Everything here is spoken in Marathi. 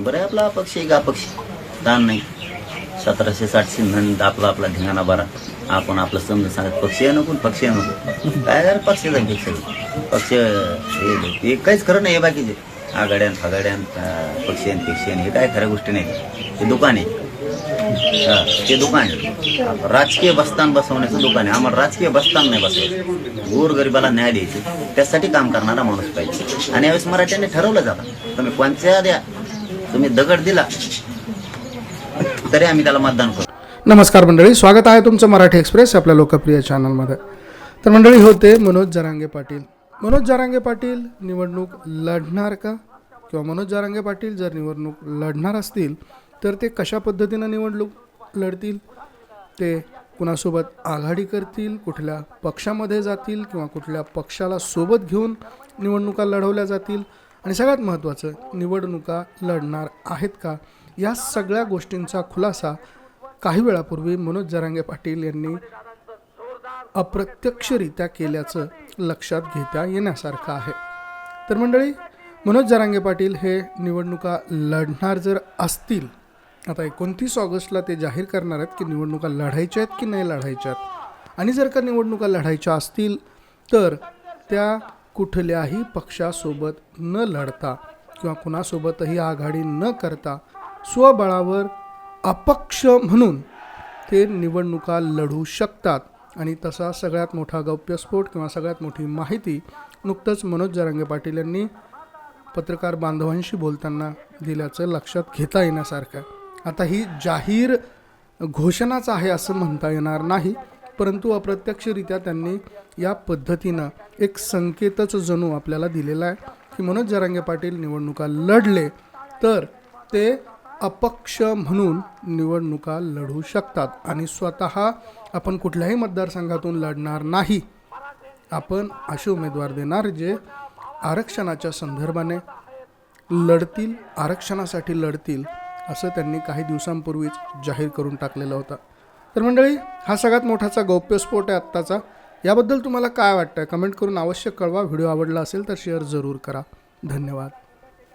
बरं आहे आपला अपक्ष एक अपक्ष? ताण नाही. सतराशे साठशे म्हणून आपला आपला धिंगाणा बरा. आपण आपलं समजून सांगत पक्षी नको पक्ष पक्षी नको. काय झालं? पक्षाचा पेक्षा? पक्ष हे हे काहीच खरं नाही हे बाकीचे. आघाड्यान फगाड्यान पक्षीयन पेक्षीयन हे काय खऱ्या गोष्टी नाही. ते दुकान आहे. ते दुकान आहे. राजकीय बस्तान बसवण्याचं दुकान आहे. आम्हाला राजकीय बस्तान नाही बसवायचं. गोरगरिबाला न्याय द्यायचे. त्यासाठी काम करणारा माणूस पाहिजे. आणि यावेळेस मराठ्यांनी ठरवलं जातं. तुम्ही कोणत्या द्या? तुम्ही दगड दिला तरी आम्ही त्याला मतदान करू. नमस्कार मंडळी स्वागत आहे तुमचं मराठी एक्सप्रेस आपल्या लोकप्रिय चॅनलमध्ये. तर मंडळी होते मनोज जरांगे पाटील. मनोज जरांगे पाटील निवडणूक लढणार का? किंवा मनोज जरांगे पाटील जर निवडणूक लढणार असतील तर ते कशा पद्धतीनं निवडणूक लढतील? ते कुणासोबत आघाडी करतील कुठल्या पक्षामध्ये जातील किंवा कुठल्या पक्षाला सोबत घेऊन निवडणुका लढवल्या जातील? आणि सगळ्यात महत्त्वाचं निवडणुका लढणार आहेत का? या सगळ्या गोष्टींचा खुलासा काही वेळापूर्वी मनोज जरांगे पाटील यांनी अप्रत्यक्षरित्या केल्याचं लक्षात घेता येण्यासारखं आहे. तर मंडळी मनोज जरांगे पाटील हे निवडणुका लढणार जर असतील आता एकोणतीस ऑगस्टला ते जाहीर करणार आहेत की निवडणुका लढायच्या आहेत की नाही लढायच्या आहेत? आणि जर का निवडणुका लढायच्या असतील तर त्या कुठल्याही पक्षासोबत न लढता किंवा कुणासोबतही आघाडी न करता स्वबळावर अपक्ष म्हणून ते निवडणुका लढू शकतात. आणि तसा सगळ्यात मोठा गौप्यस्फोट किंवा सगळ्यात मोठी माहिती नुकतंच मनोज जरांगे पाटील यांनी पत्रकार बांधवांशी बोलताना दिल्याचं लक्षात घेता येण्यासारखं आता ही जाहीर घोषणाच आहे असं म्हणता येणार नाही. परंतु अप्रत्यक्षरित्या त्यांनी या पद्धतीनं एक संकेतच जणू आपल्याला दिलेला आहे की मनोज जरांगे पाटील निवडणुका लढले तर ते अपक्ष म्हणून निवडणुका लढू शकतात. आणि स्वतः आपण कुठल्याही मतदारसंघातून लढणार नाही. आपण असे उमेदवार देणार जे आरक्षणाच्या संदर्भाने लढतील आरक्षणासाठी लढतील असं त्यांनी काही दिवसांपूर्वीच जाहीर करून टाकलेलं होतं. तर मंडळी हा सगळ्यात मोठाचा गौप्यस्फोट आहे आत्ताचा. याबद्दल तुम्हाला काय वाटतं कमेंट करून अवश्य कळवा. व्हिडिओ आवडला असेल तर शेअर जरूर करा. धन्यवाद.